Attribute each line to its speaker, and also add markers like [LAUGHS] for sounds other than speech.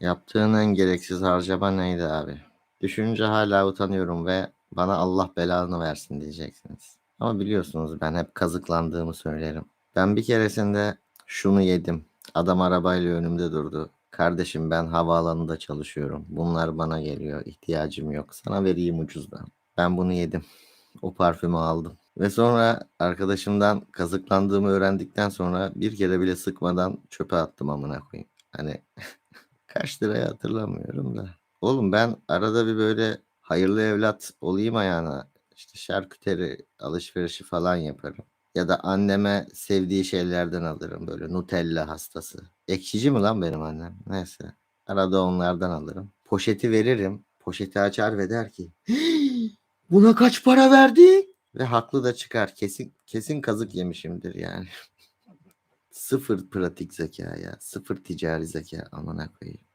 Speaker 1: Yaptığın en gereksiz harcama neydi abi? Düşününce hala utanıyorum ve bana Allah belanı versin diyeceksiniz. Ama biliyorsunuz ben hep kazıklandığımı söylerim. Ben bir keresinde şunu yedim. Adam arabayla önümde durdu. Kardeşim ben havaalanında çalışıyorum. Bunlar bana geliyor. İhtiyacım yok. Sana vereyim ucuzdan. Ben bunu yedim. O parfümü aldım. Ve sonra arkadaşımdan kazıklandığımı öğrendikten sonra bir kere bile sıkmadan çöpe attım amına koyayım. Hani [LAUGHS] kaç liraya hatırlamıyorum da. Oğlum ben arada bir böyle hayırlı evlat olayım ayağına. İşte şarküteri alışverişi falan yaparım. Ya da anneme sevdiği şeylerden alırım. Böyle Nutella hastası. Ekşici mi lan benim annem? Neyse. Arada onlardan alırım. Poşeti veririm. Poşeti açar ve der ki Buna kaç para verdi? Ve haklı da çıkar. Kesin kesin kazık yemişimdir yani. [LAUGHS] sıfır pratik zeka ya. Sıfır ticari zeka. Amına koyayım.